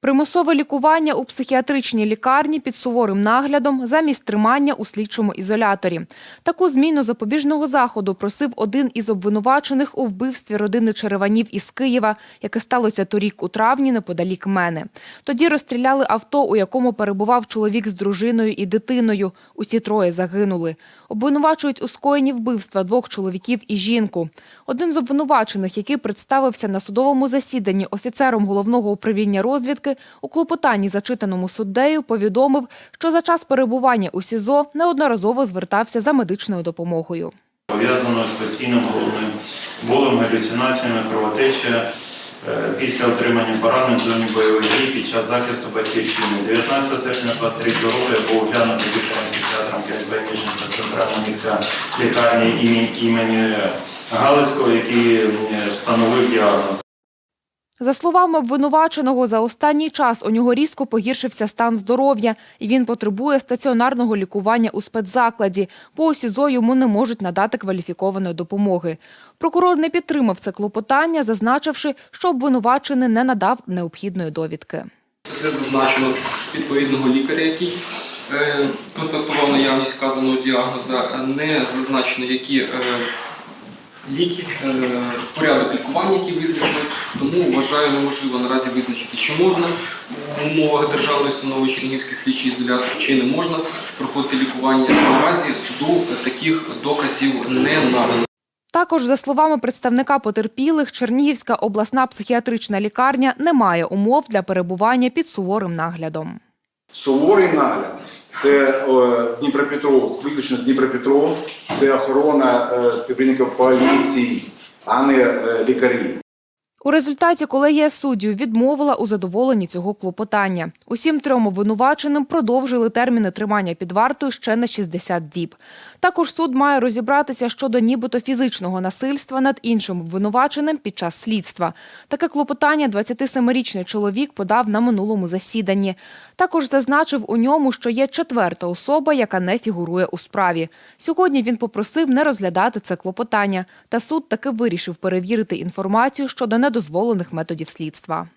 Примусове лікування у психіатричній лікарні під суворим наглядом замість тримання у слідчому ізоляторі. Таку зміну запобіжного заходу просив один із обвинувачених у вбивстві родини Череванів із Києва, яке сталося торік у травні неподалік мене. Тоді розстріляли авто, у якому перебував чоловік з дружиною і дитиною. Усі троє загинули. Обвинувачують у скоєнні вбивства двох чоловіків і жінку. Один з обвинувачених, який представився на судовому засіданні офіцером головного управління розвідки, у клопотанні, зачитаному суддею, повідомив, що за час перебування у СІЗО неодноразово звертався за медичною допомогою. пов'язаною з постійним головним болем, галюцинаціями, кровотеча е, після отримання поранень в зоні бойових дій під час захисту батьківщини. 19 серпня 23 року я був оглянутий лікарем психіатром КСБ Ніжинка центральна міська лікарні імені, імені Галицького, який е, встановив діагноз. За словами обвинуваченого, за останній час у нього різко погіршився стан здоров'я, і він потребує стаціонарного лікування у спецзакладі, бо у СІЗО йому не можуть надати кваліфікованої допомоги. Прокурор не підтримав це клопотання, зазначивши, що обвинувачений не надав необхідної довідки. Де зазначено відповідного лікаря, який е, констатував наявність вказаного діагноза, не зазначено, які е, ліки, е, порядок лікування, який визначено, тому вважаю неможливо наразі визначити, чи можна в умовах державної установи Чернігівський слідчий ізолятор, чи не можна проходити лікування. Наразі суду таких доказів не надано. Також, за словами представника потерпілих, Чернігівська обласна психіатрична лікарня не має умов для перебування під суворим наглядом. Суворий нагляд це е, Дніпропетровськ, виключно Дніпропетровськ, це охорона е, співробітників поліції, а не е, лікарі. У результаті колегія суддів відмовила у задоволенні цього клопотання. Усім трьом обвинуваченим продовжили терміни тримання під вартою ще на 60 діб. Також суд має розібратися щодо нібито фізичного насильства над іншим обвинуваченим під час слідства. Таке клопотання 27-річний чоловік подав на минулому засіданні. Також зазначив у ньому, що є четверта особа, яка не фігурує у справі. Сьогодні він попросив не розглядати це клопотання, та суд таки вирішив перевірити інформацію щодо недозволених методів слідства.